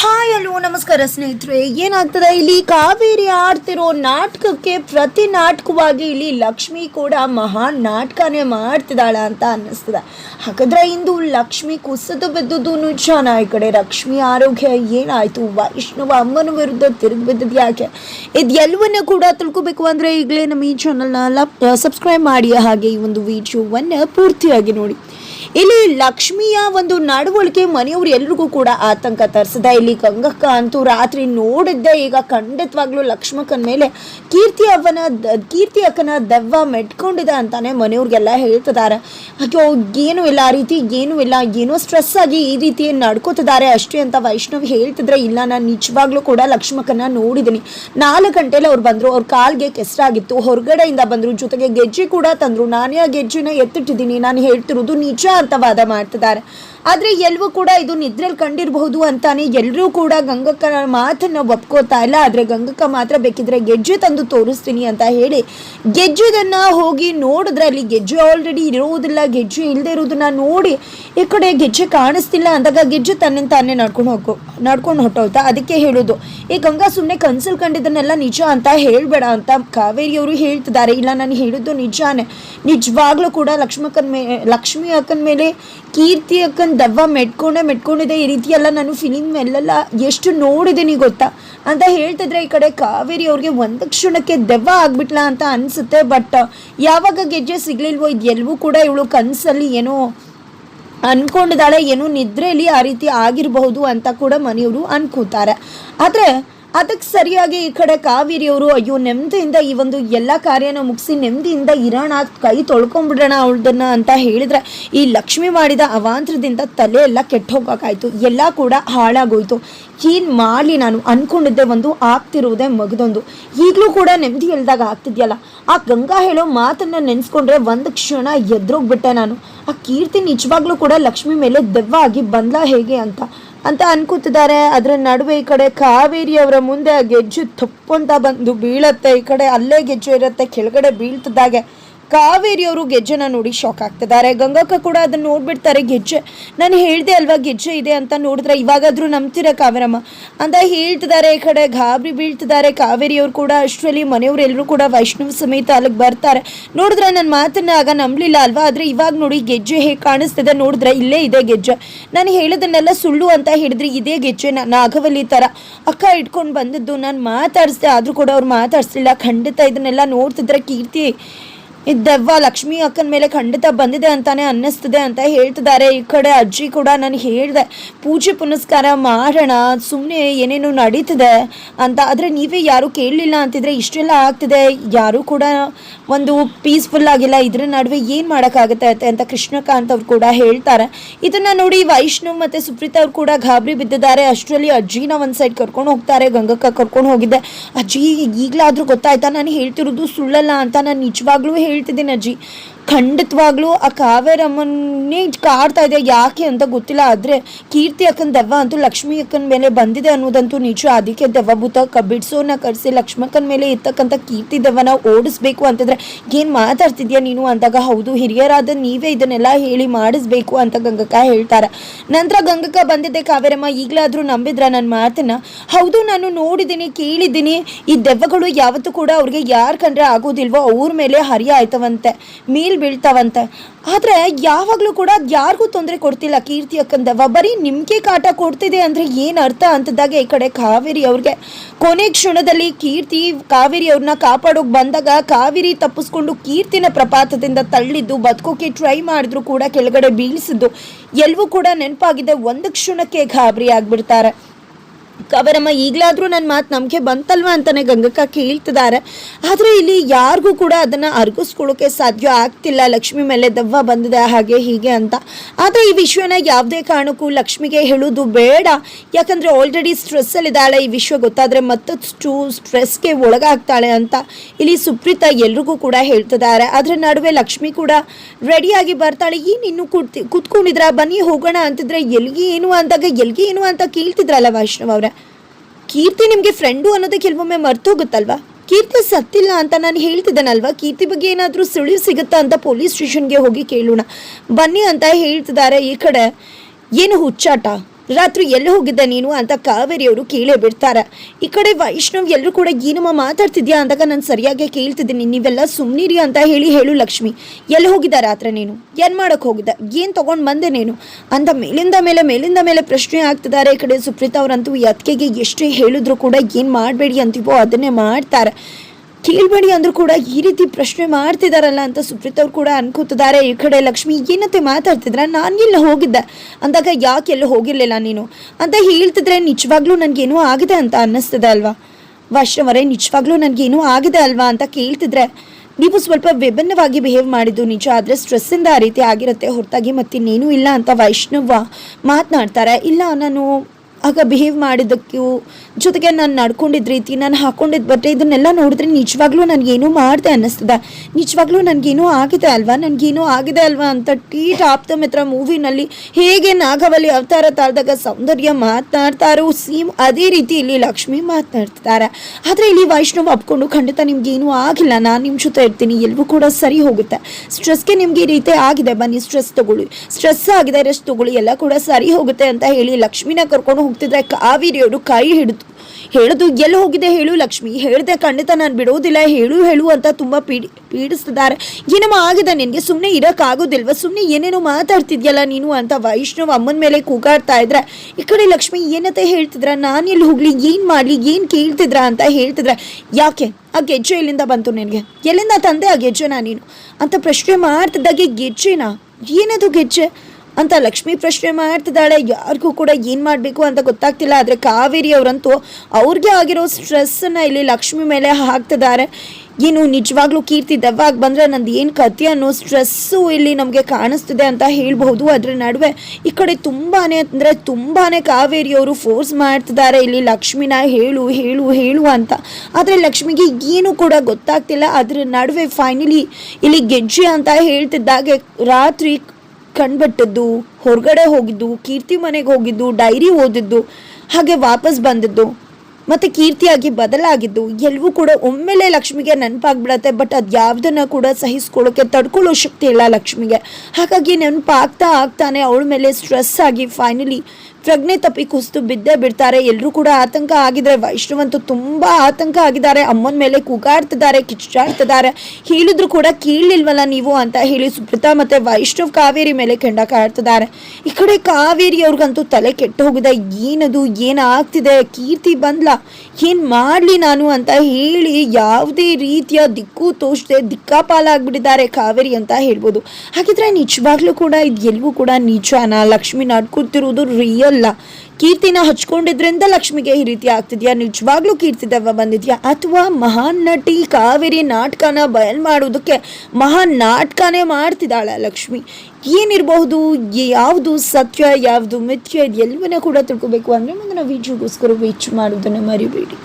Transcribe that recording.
Hi, hello, ನಮಸ್ಕಾರ ಸ್ನೇಹಿತರೆ. ಏನಾಗ್ತದೆ? ಇಲ್ಲಿ ಕಾವೇರಿ ಆಡ್ತಿರೋ ನಾಟಕಕ್ಕೆ ಪ್ರತಿ ನಾಟಕವಾಗಿ ಇಲ್ಲಿ ಲಕ್ಷ್ಮಿ ಕೂಡ ಮಹಾನ್ ನಾಟಕನೇ ಮಾಡ್ತಿದ್ದಾಳ ಅಂತ ಅನ್ನಿಸ್ತದೆ. ಹಾಗಾದ್ರೆ ಇಂದು ಲಕ್ಷ್ಮಿ ಕುಸಿದು ಬಿದ್ದುದು ನಿಜಾನ? ಈ ಕಡೆ ಲಕ್ಷ್ಮಿ ಆರೋಗ್ಯ ಏನಾಯಿತು? ವೈಷ್ಣವ ಅಮ್ಮನ ವಿರುದ್ಧ ತಿರುಗಿ ಬಿದ್ದದ್ದು ಯಾಕೆ? ಇದೆಲ್ಲವನ್ನ ಕೂಡ ತಿಳ್ಕೊಬೇಕು ಅಂದ್ರೆ ಈಗಲೇ ನಮ್ಮ ಈ ಚಾನಲ್ನ ಸಬ್ಸ್ಕ್ರೈಬ್ ಮಾಡಿ ಹಾಗೆ ಈ ಒಂದು ವಿಡಿಯೋವನ್ನು ಪೂರ್ತಿಯಾಗಿ ನೋಡಿ. ಇಲ್ಲಿ ಲಕ್ಷ್ಮಿಯ ಒಂದು ನಡವಳಿಕೆ ಮನೆಯವರು ಎಲ್ರಿಗೂ ಕೂಡ ಆತಂಕ ತರಿಸಿದೆ. ಇಲ್ಲಿ ಗಂಗಕ್ಕ ಅಂತೂ ರಾತ್ರಿ ನೋಡಿದ್ದೆ. ಈಗ ಖಂಡಿತವಾಗ್ಲೂ ಲಕ್ಷ್ಮಕ್ಕನ ಮೇಲೆ ಕೀರ್ತಿ ಅವನ ಕೀರ್ತಿ ಅಕ್ಕನ ದೆವ್ವ ಮೆಟ್ಕೊಂಡಿದೆ ಅಂತಾನೆ ಮನೆಯವ್ರಿಗೆಲ್ಲ ಹೇಳ್ತಿದ್ದಾರೆ. ಹಾಗೆ ಏನೂ ಇಲ್ಲ. ಆ ರೀತಿ ಏನೂ ಇಲ್ಲ. ಏನೋ ಸ್ಟ್ರೆಸ್ ಆಗಿ ಈ ರೀತಿ ನಡ್ಕೋತಿದ್ದಾರೆ. ಅಷ್ಟೇ ಅಂತ ವೈಷ್ಣವ್ ಹೇಳ್ತಿದ್ರೆ ಇಲ್ಲ. ನಾನು ನಿಜವಾಗ್ಲೂ ಕೂಡ ಲಕ್ಷ್ಮಕ್ಕನ ನೋಡಿದ್ದೀನಿ. ನಾಲ್ಕು ಗಂಟೆಲಿ ಅವ್ರು ಬಂದರು. ಅವ್ರ ಕಾಲ್ಗೆ ಕೆಸರಾಗಿತ್ತು. ಹೊರಗಡೆಯಿಂದ ಬಂದರು. ಜೊತೆಗೆ ಗೆಜ್ಜೆ ಕೂಡ ತಂದರು. ನಾನೇ ಆ ಗೆಜ್ಜೆನ ಎತ್ತಿಟ್ಟಿದ್ದೀನಿ. ನಾನು ಹೇಳ್ತಿರೋದು ನಿಜ ಅಂತ ವಾದ ಮಾಡ್ತಿದ್ದಾರೆ. ಆದರೆ ಎಲ್ಲವೂ ಕೂಡ ಇದು ನಿದ್ರೆಯಲ್ಲಿ ಕಂಡಿರಬಹುದು ಅಂತಾನೆ. ಎಲ್ಲರೂ ಕೂಡ ಗಂಗಕ್ಕನ ಮಾತನ್ನ ಒಪ್ಕೋತಾ ಇಲ್ಲ. ಆದರೆ ಗಂಗಕ್ಕ ಮಾತ್ರ ಬೇಕಿದ್ರೆ ಗೆಜ್ಜೆ ತಂದು ತೋರಿಸ್ತೀನಿ ಅಂತ ಹೇಳಿ ಗೆಜ್ಜೆದನ್ನ ಹೋಗಿ ನೋಡಿದ್ರೆ ಅಲ್ಲಿ ಗೆಜ್ಜೆ ಆಲ್ರೆಡಿ ಇರೋದಿಲ್ಲ ಗೆಜ್ಜೆ ಇಲ್ಲದೆ ಇರೋದನ್ನ ನೋಡಿ ಈ ಕಡೆ ಗೆಜ್ಜೆ ಕಾಣಿಸ್ತಿಲ್ಲ ಅಂದಾಗ ಗೆಜ್ಜೆ ತನ್ನ ತಾನೇ ನಡ್ಕೊಂಡು ಹೋಗೋ, ನಡ್ಕೊಂಡು ಹೊಟ್ಟೋಗ್ತಾ ಅದಕ್ಕೆ ಹೇಳೋದು, ಈ ಗಂಗಾ ಸುಮ್ಮನೆ ಕನ್ಸಲ್ ಕಂಡಿದ್ದನ್ನೆಲ್ಲ ನಿಜ ಅಂತ ಹೇಳಬೇಡ ಅಂತ ಕಾವೇರಿಯವರು ಹೇಳ್ತಿದ್ದಾರೆ. ಇಲ್ಲ, ನಾನು ಹೇಳಿದ್ದು ನಿಜಾನೇ. ನಿಜವಾಗ್ಲೂ ಕೂಡ ಲಕ್ಷ್ಮಕ್ಕನ ಮೇ, ಲಕ್ಷ್ಮಿ ಅಕ್ಕನ ಮೇಲೆ ಕೀರ್ತಿ ಅಕ್ಕನ ದವ್ವ ಮೆಟ್ಕೊಂಡೆ ಮೆಟ್ಕೊಂಡಿದೆ ಈ ರೀತಿ ಎಲ್ಲ ನಾನು ಫಿಲಿಮ್ ಎಲ್ಲೆಲ್ಲ ಎಷ್ಟು ನೋಡಿದ್ದೀನಿ ಗೊತ್ತಾ? ಅಂತ ಹೇಳ್ತಿದ್ರೆ ಈ ಕಡೆ ಕಾವೇರಿ ಅವ್ರಿಗೆ ಒಂದು ಕ್ಷಣಕ್ಕೆ ದೆವ್ವ ಆಗ್ಬಿಟ್ಲ ಅಂತ ಅನ್ಸುತ್ತೆ ಬಟ್ ಯಾವಾಗ ಗೆಜ್ಜೆ ಸಿಗ್ಲಿಲ್ವೋ ಇದೆಲ್ಲವೂ ಕೂಡ ಇವಳು ಕನಸಲ್ಲಿ ಏನೋ ಅನ್ಕೊಂಡಿದ್ದಾಳೆ, ಏನೋ ನಿದ್ರೆಯಲ್ಲಿ ಆ ರೀತಿ ಆಗಿರಬಹುದು ಅಂತ ಕೂಡ ಮನೆಯವರು ಅನ್ಕೋತಾರೆ. ಆದರೆ ಅದಕ್ಕೆ ಸರಿಯಾಗಿ ಈ ಕಡೆ ಕಾವೇರಿಯವರು ಅಯ್ಯೋ, ನೆಮ್ಮದಿಯಿಂದ ಈ ಒಂದು ಎಲ್ಲ ಕಾರ್ಯನ ಮುಗಿಸಿ, ನೆಮ್ಮದಿಯಿಂದ ಇರೋಣ ಕೈ ತೊಳ್ಕೊಂಡ್ಬಿಡೋಣ ಅವಳದನ್ನ ಅಂತ ಹೇಳಿದ್ರೆ, ಈ ಲಕ್ಷ್ಮಿ ಮಾಡಿದ ಅವಾಂತರದಿಂದ ತಲೆ ಎಲ್ಲ ಕೆಟ್ಟ ಎಲ್ಲ ಕೂಡ ಹಾಳಾಗೋಯ್ತು. ಏನು ಮಾಡಲಿ ನಾನು? ಅನ್ಕೊಂಡಿದ್ದೆ ಒಂದು, ಆಗ್ತಿರೋದೆ ಮಗದೊಂದು. ಈಗಲೂ ಕೂಡ ನೆಮ್ಮದಿ ಇಲ್ದಾಗ ಆಗ್ತಿದ್ಯಲ್ಲ? ಆ ಗಂಗಾ ಹೇಳೋ ಮಾತನ್ನ ನೆನೆಸ್ಕೊಂಡ್ರೆ ಒಂದು ಕ್ಷಣ ಎದ್ರೋಗ್ಬಿಟ್ಟೆ ನಾನು. ಆ ಕೀರ್ತಿ ನಿಜವಾಗ್ಲೂ ಕೂಡ ಲಕ್ಷ್ಮಿ ಮೇಲೆ ದೆವ್ವ ಆಗಿ ಬಂದ್ಲಾ ಹೇಗೆ ಅಂತ. ಅಂತ ಅನ್ಕೋತಿದ್ದಾರೆ. ಅದರ ನಡುವೆ ಈ ಕಡೆ ಕಾವೇರಿ ಅವರ ಮುಂದೆ ಆ ಗೆಜ್ಜೆ ತಪ್ಪಂತ ಬಂದು ಬೀಳತ್ತೆ. ಈ ಕಡೆ ಅಲ್ಲೇ ಗೆಜ್ಜು ಇರುತ್ತೆ, ಕೆಳಗಡೆ ಬೀಳ್ತಿದ್ದಾಗೆ. ಕಾವೇರಿ ಅವರು ಗೆಜ್ಜೆನ ನೋಡಿ ಶಾಕ್ ಆಗ್ತಿದ್ದಾರೆ. ಗಂಗಕ್ಕ ಕೂಡ ಅದನ್ನ ನೋಡ್ಬಿಡ್ತಾರೆ. ಗೆಜ್ಜೆ, ನಾನು ಹೇಳ್ದೆ ಅಲ್ವಾ ಗೆಜ್ಜೆ ಇದೆ ಅಂತ ನೋಡಿದ್ರೆ ಇವಾಗಾದ್ರೂ ನಂಬ್ತೀರ ಕಾವೇರಮ್ಮ? ಅಂತ ಹೇಳ್ತಿದ್ದಾರೆ ಈ ಕಡೆ, ಗಾಬರಿ ಬೀಳ್ತಿದ್ದಾರೆ. ಕಾವೇರಿ ಅವ್ರು ಕೂಡ ಅಷ್ಟರಲ್ಲಿ ಮನೆಯವರೆಲ್ಲರೂ ಕೂಡ ವೈಷ್ಣವ ಸಮೇತ ಅಲ್ಲಿಗೆ ಬರ್ತಾರೆ. ನೋಡಿದ್ರೆ ನನ್ನ ಮಾತನ್ನ ಆಗ ನಂಬಲಿಲ್ಲ ಅಲ್ವಾ? ಆದರೆ ಇವಾಗ ನೋಡಿ ಗೆಜ್ಜೆ ಹೇಗೆ ಕಾಣಿಸ್ತಿದೆ ನೋಡಿದ್ರೆ ಇಲ್ಲೇ ಇದೆ ಗೆಜ್ಜೆ. ನಾನು ಹೇಳಿದನ್ನೆಲ್ಲ ಸುಳ್ಳು ಅಂತ ಹೇಳಿದ್ರೆ ಇದೇ ಗೆಜ್ಜೆ ನಾಗವಲ್ಲಿ ಥರ ಅಕ್ಕ ಇಟ್ಕೊಂಡು ಬಂದಿದ್ದು ನಾನು ಮಾತಾಡಿಸ್ದೆ, ಆದರೂ ಕೂಡ ಅವ್ರು ಮಾತಾಡಿಸ್ಲಿಲ್ಲ. ಖಂಡಿತ ಇದನ್ನೆಲ್ಲ ನೋಡ್ತಿದ್ರೆ ಕೀರ್ತಿ ಈ ದೆವ್ವ ಲಕ್ಷ್ಮಿ ಅಕ್ಕನ ಮೇಲೆ ಖಂಡಿತ ಬಂದಿದೆ ಅಂತಾನೆ ಅನ್ನಿಸ್ತಿದೆ ಅಂತ ಹೇಳ್ತಿದ್ದಾರೆ. ಈ ಕಡೆ ಅಜ್ಜಿ ಕೂಡ ನಾನು ಹೇಳಿದೆ, ಪೂಜೆ ಪುನಸ್ಕಾರ ಮಾಡೋಣ ಸುಮ್ಮನೆ ಏನೇನು ನಡೀತಿದೆ ಅಂತ. ಆದರೆ ನೀವೇ ಯಾರೂ ಕೇಳಲಿಲ್ಲ ಅಂತಿದ್ರೆ ಇಷ್ಟೆಲ್ಲ ಆಗ್ತಿದೆ. ಯಾರೂ ಕೂಡ ಒಂದು ಪೀಸ್ಫುಲ್ ಆಗಿಲ್ಲ. ಇದ್ರ ನಡುವೆ ಏನು ಮಾಡೋಕ್ಕಾಗುತ್ತೆ ಅಂತ ಕೃಷ್ಣಕಾಂತ್ ಅವ್ರು ಕೂಡ ಹೇಳ್ತಾರೆ. ಇದನ್ನು ನೋಡಿ ವೈಷ್ಣವ್ ಮತ್ತು ಸುಪ್ರೀತಾ ಅವ್ರು ಕೂಡ ಗಾಬರಿ ಬಿದ್ದಿದ್ದಾರೆ. ಅಷ್ಟರಲ್ಲಿ ಅಜ್ಜಿನ ಒಂದು ಸೈಡ್ ಕರ್ಕೊಂಡು ಹೋಗ್ತಾರೆ, ಗಂಗಕ್ಕ ಕರ್ಕೊಂಡು ಹೋಗಿದ್ದೆ. ಅಜ್ಜಿ, ಈಗಲಾದರೂ ಗೊತ್ತಾಯ್ತಾ? ನಾನು ಹೇಳ್ತಿರೋದು ಸುಳ್ಳಲ್ಲ ಅಂತ. ನಾನು ನಿಜವಾಗ್ಲೂ ಹೇಳ್ತಿದ್ದೀನಿ ಅಜ್ಜಿ. ಖಂಡಿತವಾಗ್ಲೂ ಆ ಕಾವೇರಮ್ಮನೇ ಕಾಡ್ತಾ ಇದೆ. ಯಾಕೆ ಅಂತ ಗೊತ್ತಿಲ್ಲ. ಆದರೆ ಕೀರ್ತಿ ಅಕ್ಕನ ದೆವ್ವ ಅಂತೂ ಲಕ್ಷ್ಮಿ ಅಕ್ಕನ ಮೇಲೆ ಬಂದಿದೆ ಅನ್ನೋದಂತೂ ನಿಜ. ಅದಕ್ಕೆ ದೆವ್ವಭೂತ ಕಬ್ಬಿಡ್ಸೋನ ಕರೆಸಿ ಲಕ್ಷ್ಮಕ್ಕನ ಮೇಲೆ ಇರ್ತಕ್ಕಂಥ ಕೀರ್ತಿ ದೆವ್ವನ ಓಡಿಸ್ಬೇಕು ಅಂತಂದ್ರೆ ಏನು ಮಾತಾಡ್ತಿದ್ಯಾ ನೀನು ಅಂದಾಗ, ಹೌದು, ಹಿರಿಯರಾದ ನೀವೇ ಇದನ್ನೆಲ್ಲ ಹೇಳಿ ಮಾಡಿಸ್ಬೇಕು ಅಂತ ಗಂಗಕ್ಕ ಹೇಳ್ತಾರೆ. ನಂತರ ಗಂಗಕ್ಕ ಬಂದಿದ್ದೆ, ಕಾವೇರಮ್ಮ, ಈಗಲಾದರೂ ನಂಬಿದ್ರ ನನ್ನ ಮಾತನ್ನ? ಹೌದು, ನಾನು ನೋಡಿದ್ದೀನಿ, ಕೇಳಿದ್ದೀನಿ. ಈ ದೆವ್ವಗಳು ಯಾವತ್ತೂ ಕೂಡ ಅವ್ರಿಗೆ ಯಾರು ಕಂಡ್ರೆ ಆಗೋದಿಲ್ವೋ, ಅವ್ರ ಮೇಲೆ ಹರಿಯ ಆಯ್ತವಂತೆ ಮೀಲ್ ಬೀಳ್ತಾವಂತೆ. ಆದರೆ ಯಾವಾಗಲೂ ಕೂಡ ಯಾರಿಗೂ ತೊಂದರೆ ಕೊಡ್ತಿಲ್ಲ. ಕೀರ್ತಿ ಅಕ್ಕಂದವ ಬರೀ ನಿಮಗೆ ಕಾಟ ಕೊಡ್ತಿದೆ ಅಂದರೆ ಏನು ಅರ್ಥ ಅಂತದಾಗ ಈ ಕಡೆ ಕಾವೇರಿ ಅವ್ರಿಗೆ. ಕೊನೆ ಕ್ಷಣದಲ್ಲಿ ಕೀರ್ತಿ ಕಾವೇರಿ ಅವ್ರನ್ನ ಕಾಪಾಡೋಕೆ ಬಂದಾಗ ಕಾವೇರಿ ತಪ್ಪಿಸ್ಕೊಂಡು ಕೀರ್ತಿನ ಪ್ರಪಾತದಿಂದ ತಳ್ಳಿದ್ದು, ಬದುಕೋಕೆ ಟ್ರೈ ಮಾಡಿದ್ರು ಕೂಡ ಕೆಳಗಡೆ ಬೀಳಿಸಿದ್ದು. ಎಲ್ಲವೂ ಕೂಡ ನೆನಪಾಗಿದೆ. ಒಂದು ಕ್ಷಣಕ್ಕೆ ಗಾಬರಿ ಆಗ್ಬಿಡ್ತಾರೆ. ಕಾವೇರಮ್ಮ ಈಗಲಾದರೂ ನನ್ನ ಮಾತು ನಮಗೆ ಬಂತಲ್ವಾ ಅಂತಲೇ ಗಂಗಕ್ಕ ಕೇಳ್ತಿದ್ದಾರೆ ಆದರೆ ಇಲ್ಲಿ ಯಾರಿಗೂ ಕೂಡ ಅದನ್ನು ಅರ್ಗಿಸ್ಕೊಳ್ಳೋಕೆ ಸಾಧ್ಯ ಆಗ್ತಿಲ್ಲ. ಲಕ್ಷ್ಮಿ ಮೇಲೆ ದವ್ವ ಬಂದಿದೆ ಹಾಗೆ ಹೀಗೆ ಅಂತ. ಆದರೆ ಈ ವಿಷಯನ ಯಾವುದೇ ಕಾರಣಕ್ಕೂ ಲಕ್ಷ್ಮಿಗೆ ಹೇಳೋದು ಬೇಡ. ಯಾಕಂದರೆ ಆಲ್ರೆಡಿ ಸ್ಟ್ರೆಸ್ಸಲ್ಲಿದ್ದಾಳೆ ಈ ವಿಷಯ ಗೊತ್ತಾದರೆ ಮತ್ತಷ್ಟು ಸ್ಟ್ರೆಸ್ಗೆ ಒಳಗಾಗ್ತಾಳೆ ಅಂತ ಇಲ್ಲಿ ಸುಪ್ರೀತಾ ಎಲ್ರಿಗೂ ಕೂಡ ಹೇಳ್ತಿದ್ದಾರೆ. ಅದರ ನಡುವೆ ಲಕ್ಷ್ಮಿ ಕೂಡ ರೆಡಿಯಾಗಿ ಬರ್ತಾಳೆ. ಏನು ಇನ್ನೂ ಕುತ್ಕೊಂಡಿದ್ರ? ಬನ್ನಿ ಹೋಗೋಣ ಅಂತಿದ್ರೆ ಎಲ್ಗೆ ಏನು ಅಂದಾಗ ಎಲ್ಗೆ ಏನು ಅಂತ ಕೇಳ್ತಿದ್ರಲ್ಲ ವೈಷ್ಣವ್ ಅವರೇ. ಕೀರ್ತಿ ನಿಮಗೆ ಫ್ರೆಂಡು ಅನ್ನೋದು ಕೆಲವೊಮ್ಮೆ ಮರ್ತೋಗುತ್ತಲ್ವಾ? ಕೀರ್ತಿ ಸತ್ತಿಲ್ಲ ಅಂತ ನಾನು ಹೇಳ್ತಿದ್ದೇನಲ್ವಾ? ಕೀರ್ತಿ ಬಗ್ಗೆ ಏನಾದರೂ ಸುಳಿವು ಸಿಗುತ್ತಾ ಅಂತ ಪೊಲೀಸ್ ಸ್ಟೇಷನ್ಗೆ ಹೋಗಿ ಕೇಳೋಣ. ಬನ್ನಿ ಅಂತ ಹೇಳ್ತಿದ್ದಾರೆ ಈ ಕಡೆ. ಏನು ಹುಚ್ಚಾಟ? ರಾತ್ರಿ ಎಲ್ಲಿ ಹೋಗಿದ್ದ ನೀನು ಅಂತ ಕಾವೇರಿಯವರು ಕೇಳೇ ಬಿಡ್ತಾರೆ. ಈ ಕಡೆ ವೈಷ್ಣವ್ ಎಲ್ಲರೂ ಕೂಡ ಏನಮ್ಮ ಮಾತಾಡ್ತಿದ್ಯಾ ಅಂದಾಗ ನಾನು ಸರಿಯಾಗಿ ಕೇಳ್ತಿದ್ದೀನಿ. ನೀವೆಲ್ಲ ಸುಮ್ಮನಿರಿ ಅಂತ ಹೇಳಿ ಹೇಳು ಲಕ್ಷ್ಮಿ. ಎಲ್ಲಿ ಹೋಗಿದ್ದ ರಾತ್ರಿ ನೀನು? ಏನು ಮಾಡೋಕೆ ಹೋಗಿದ್ದ? ಏನು ತೊಗೊಂಡು ಬಂದೆ ನೀನು? ಅಂತ ಮೇಲಿಂದ ಮೇಲೆ ಮೇಲಿಂದ ಮೇಲೆ ಪ್ರಶ್ನೆ ಆಗ್ತಿದ್ದಾರೆ. ಈ ಕಡೆ ಸುಪ್ರೀತಾ ಅವರಂತೂ ಈ ಅತ್ತಿಗೆಗೆ ಎಷ್ಟೇ ಹೇಳಿದ್ರು ಕೂಡ ಏನು ಮಾಡಬೇಡಿ ಅಂತೀವೋ ಅದನ್ನೇ ಮಾಡ್ತಾರೆ. ಕೇಳಬೇಡಿ ಅಂದ್ರೂ ಕೂಡ ಈ ರೀತಿ ಪ್ರಶ್ನೆ ಮಾಡ್ತಿದಾರಲ್ಲ ಅಂತ ಸುಪ್ರೀತ್ ಅವ್ರು ಕೂಡ ಅನ್ಕೋತಿದ್ದಾರೆ. ಈ ಕಡೆ ಲಕ್ಷ್ಮಿ ಏನಂತೆ ಮಾತಾಡ್ತಿದ್ರ? ನಾನು ಇಲ್ಲ ಹೋಗಿದ್ದೆ. ಅಂದಾಗ ಯಾಕೆ ಎಲ್ಲ ಹೋಗಿರ್ಲಿಲ್ಲ ನೀನು? ಅಂತ ಹೇಳ್ತಿದ್ರೆ ನಿಜವಾಗ್ಲೂ ನನಗೇನೋ ಆಗಿದೆ ಅಂತ ಅನ್ನಿಸ್ತದೆ ಅಲ್ವಾ? ವರ್ಷವರೇ ನಿಜವಾಗ್ಲೂ ನನಗೇನೋ ಆಗಿದೆ ಅಲ್ವಾ ಅಂತ ಕೇಳ್ತಿದ್ರೆ ನೀವು ಸ್ವಲ್ಪ ವಿಭಿನ್ನವಾಗಿ ಬಿಹೇವ್ ಮಾಡಿದ್ದು ನಿಜ. ಆದರೆ ಸ್ಟ್ರೆಸ್ಸಿಂದ ಆ ರೀತಿ ಆಗಿರುತ್ತೆ. ಹೊರತಾಗಿ ಮತ್ತಿನ್ನೇನೂ ಇಲ್ಲ ಅಂತ ವೈಷ್ಣವ ಮಾತನಾಡ್ತಾರೆ. ಇಲ್ಲ ನಾನು ಆಗ ಬಿಹೇವ್ ಮಾಡಿದ್ದಕ್ಕೂ ಜೊತೆಗೆ ನಾನು ನಡ್ಕೊಂಡಿದ್ದ ರೀತಿ, ನಾನು ಹಾಕೊಂಡಿದ್ದ ಬಟ್ಟೆ ಇದನ್ನೆಲ್ಲ ನೋಡಿದ್ರೆ ನಿಜವಾಗ್ಲೂ ನನಗೇನೋ ಮಾಡಿದೆ ಅನ್ನಿಸ್ತದೆ. ನಿಜವಾಗ್ಲೂ ನನಗೇನೋ ಆಗಿದೆ ಅಲ್ವಾ? ನನಗೇನೋ ಆಗಿದೆ ಅಲ್ವಾ ಅಂತ ಟೀಟ್ ಆಪ್ತ ಮಿತ್ರ ಮೂವಿನಲ್ಲಿ ಹೇಗೆ ನಾಗವಲ್ಲಿ ಅವತಾರ ತಾಳ್ದಾಗ ಸೌಂದರ್ಯ ಮಾತನಾಡ್ತಾರೋ ಸೇಮ್ ಅದೇ ರೀತಿ ಇಲ್ಲಿ ಲಕ್ಷ್ಮಿ ಮಾತನಾಡ್ತಿದ್ದಾರೆ ಆದರೆ ಇಲ್ಲಿ ವೈಷ್ಣವ್ ಅಪ್ಕೊಂಡು ಖಂಡಿತ ನಿಮ್ಗೇನೂ ಆಗಿಲ್ಲ. ನಾನು ನಿಮ್ಮ ಜೊತೆ ಇರ್ತೀನಿ ಎಲ್ಲವೂ ಕೂಡ ಸರಿ ಹೋಗುತ್ತೆ. ಸ್ಟ್ರೆಸ್ಗೆ ನಿಮ್ಗೆ ಈ ರೀತಿ ಆಗಿದೆ, ಬನ್ನಿ ಸ್ಟ್ರೆಸ್ ತಗೊಳ್ಳಿ. ಸ್ಟ್ರೆಸ್ ಆಗಿದೆ ರೆಸ್ಟ್ ತಗೊಳ್ಳಿ, ಎಲ್ಲ ಕೂಡ ಸರಿ ಹೋಗುತ್ತೆ ಅಂತ ಹೇಳಿ ಲಕ್ಷ್ಮಿನ ಕರ್ಕೊಂಡು ಹೋಗ್ತಿದ್ರೆ ಕಾವೇರಿಯವರು ಕೈ ಹಿಡಿದು ಹೇಳಿದು ಎಲ್ಲಿ ಹೋಗಿದೆ ಹೇಳು ಲಕ್ಷ್ಮಿ. ಹೇಳಿದೆ ಖಂಡಿತ ನಾನು ಬಿಡೋದಿಲ್ಲ, ಹೇಳು ಹೇಳು ಅಂತ ತುಂಬ ಪೀಡಿ ಪೀಡಿಸ್ತಿದ್ದಾರೆ. ಏನಮ್ಮ ಆಗಿದೆ ನಿನಗೆ? ಸುಮ್ಮನೆ ಇರೋಕ್ಕಾಗೋದಿಲ್ವ? ಸುಮ್ಮನೆ ಏನೇನೋ ಮಾತಾಡ್ತಿದ್ಯಲ್ಲ ನೀನು ಅಂತ ವೈಷ್ಣವ್ ಅಮ್ಮನ ಮೇಲೆ ಕೂಗಾಡ್ತಾ ಇದ್ರೆ. ಈ ಕಡೆ ಲಕ್ಷ್ಮಿ ಏನಂತ ಹೇಳ್ತಿದ್ರ? ನಾನು ಎಲ್ಲಿ ಹೋಗಲಿ? ಏನು ಮಾಡಲಿ? ಏನು ಕೇಳ್ತಿದ್ರ ಅಂತ ಹೇಳ್ತಿದ್ರೆ? ಯಾಕೆ? ಆ ಗೆಜ್ಜೆ ಎಲ್ಲಿಂದ ಬಂತು ನಿನಗೆ? ಎಲ್ಲಿಂದ ತಂದೆ ಆ ಗೆಜ್ಜೆನ ನೀನು? ಅಂತ ಪ್ರಶ್ನೆ ಮಾಡ್ತಿದ್ದಾಗೆ ಗೆಜ್ಜೆನಾ? ಏನದು ಗೆಜ್ಜೆ? ಅಂತ ಲಕ್ಷ್ಮಿ ಪ್ರಶ್ನೆ ಮಾಡ್ತಿದ್ದಾಳೆ. ಯಾರಿಗೂ ಕೂಡ ಏನು ಮಾಡಬೇಕು ಅಂತ ಗೊತ್ತಾಗ್ತಿಲ್ಲ. ಆದರೆ ಕಾವೇರಿ ಅವರಂತೂ ಅವ್ರಿಗೆ ಆಗಿರೋ ಸ್ಟ್ರೆಸ್ಸನ್ನು ಇಲ್ಲಿ ಲಕ್ಷ್ಮಿ ಮೇಲೆ ಹಾಕ್ತಿದ್ದಾರೆ. ಏನು ನಿಜವಾಗ್ಲೂ ಕೀರ್ತಿ ದೆವ್ವಾಗ ಬಂದರೆ ನಂದು ಏನು ಕತೆ ಅನ್ನೋ ಸ್ಟ್ರೆಸ್ಸು ಇಲ್ಲಿ ನಮಗೆ ಕಾಣಿಸ್ತಿದೆ ಅಂತ ಹೇಳ್ಬಹುದು. ಅದರ ನಡುವೆ ಈ ಕಡೆ ತುಂಬಾ ಅಂದರೆ ತುಂಬಾ ಕಾವೇರಿಯವರು ಫೋರ್ಸ್ ಮಾಡ್ತಿದ್ದಾರೆ. ಇಲ್ಲಿ ಲಕ್ಷ್ಮಿನ ಹೇಳು ಹೇಳು ಹೇಳು ಅಂತ. ಆದರೆ ಲಕ್ಷ್ಮಿಗೆ ಏನು ಕೂಡ ಗೊತ್ತಾಗ್ತಿಲ್ಲ. ಅದರ ನಡುವೆ ಫೈನಲಿ ಇಲ್ಲಿ ಗೆಜ್ಜೆ ಅಂತ ಹೇಳ್ತಿದ್ದಾಗೆ ರಾತ್ರಿ ಕಣ್ಬಿಟ್ಟದ್ದು, ಹೊರಗಡೆ ಹೋಗಿದ್ದು, ಕೀರ್ತಿ ಮನೆಗೆ ಹೋಗಿದ್ದು, ಡೈರಿ ಓದಿದ್ದು, ಹಾಗೆ ವಾಪಸ್ ಬಂದಿದ್ದು. ಮತ್ತು ಕೀರ್ತಿಯಾಗಿ ಬದಲಾಗಿದ್ದು. ಎಲ್ಲವೂ ಕೂಡ ಒಮ್ಮೆಲೆ ಲಕ್ಷ್ಮಿಗೆ ನೆನಪಾಗ್ಬಿಡತ್ತೆ, ಬಟ್ ಅದು ಯಾವುದನ್ನ ಕೂಡ ಸಹಿಸ್ಕೊಳ್ಳೋಕೆ ತಡ್ಕೊಳ್ಳೋ ಶಕ್ತಿ ಇಲ್ಲ ಲಕ್ಷ್ಮಿಗೆ. ಹಾಗಾಗಿ ನೆನಪಾಗ್ತಾ ಆಗ್ತಾನೆ ಅವಳ ಮೇಲೆ ಸ್ಟ್ರೆಸ್ ಆಗಿ ಫೈನಲಿ ಪ್ರಜ್ಞೆ ತಪ್ಪಿ ಕುಸಿದು ಬಿದ್ದೇ ಬಿಡ್ತಾರೆ. ಎಲ್ಲರೂ ಕೂಡ ಆತಂಕ ಆಗಿದ್ರೆ ವೈಷ್ಣವಂತೂ ತುಂಬ ಆತಂಕ ಆಗಿದ್ದಾರೆ. ಅಮ್ಮನ ಮೇಲೆ ಕೂಗಾಡ್ತಿದ್ದಾರೆ, ಕಿಚ್ಚಾಡ್ತಿದ್ದಾರೆ. ಹೇಳಿದ್ರು ಕೂಡ ಕೀಳಿಲ್ವಲ್ಲ ನೀವು ಅಂತ ಹೇಳಿ ಸುಬ್ರತಾ ಮತ್ತೆ ವೈಷ್ಣವ್ ಕಾವೇರಿ ಮೇಲೆ ಕೆಂಡ ಕಾಡ್ತಿದ್ದಾರೆ. ಈ ಕಡೆ ಕಾವೇರಿ ಅವ್ರಿಗಂತೂ ತಲೆ ಕೆಟ್ಟು ಹೋಗಿದೆ. ಏನದು, ಏನಾಗ್ತಿದೆ? ಕೀರ್ತಿ ಬಂದ್ಲ? ಏನು ಮಾಡಲಿ ನಾನು ಅಂತ ಹೇಳಿ ಯಾವುದೇ ರೀತಿಯ ದಿಕ್ಕು ತೋಚದೆ ದಿಕ್ಕಾಪಾಲಾಗ್ಬಿಟ್ಟಿದ್ದಾರೆ ಕಾವೇರಿ ಅಂತ ಹೇಳ್ಬೋದು. ಹಾಗಿದ್ರೆ ನಿಜವಾಗ್ಲೂ ಕೂಡ ಇದು ಎಲ್ಲವೂ ಕೂಡ ನಿಜಾನ? ಲಕ್ಷ್ಮಿ ನಡ್ಕೊತಿರೋದು ರಿಯಲ್ ಕೀರ್ತಿನ ಹಚ್ಕೊಂಡಿದ್ರಿಂದ ಲಕ್ಷ್ಮಿಗೆ ಈ ರೀತಿ ಆಗ್ತಿದ್ಯಾ? ನಿಜವಾಗ್ಲೂ ಕೀರ್ತಿ ದೆವ್ವ ಬಂದಿದ್ಯಾ? ಅಥವಾ ಮಹಾನ್ ನಟಿ ಕಾವೇರಿ ನಾಟಕನ ಬಯಲ್ ಮಾಡೋದಕ್ಕೆ ಮಹಾನ್ ನಾಟಕನೇ ಮಾಡ್ತಿದ್ದಾಳ ಲಕ್ಷ್ಮಿ. ಏನಿರಬಹುದು, ಯಾವುದು ಸತ್ಯ, ಯಾವುದು ಮಿಥ್ಯ, ಇದು ಎಲ್ಲವನ್ನ ಕೂಡ ತಿಳ್ಕೊಬೇಕು. ಅಂದರೆ ಮುಂದಿನ ವಿಡಿಯೋಗೋಸ್ಕರ ವೀಚ್ ಮಾಡೋದನ್ನು ಮರಿಬೇಡಿ.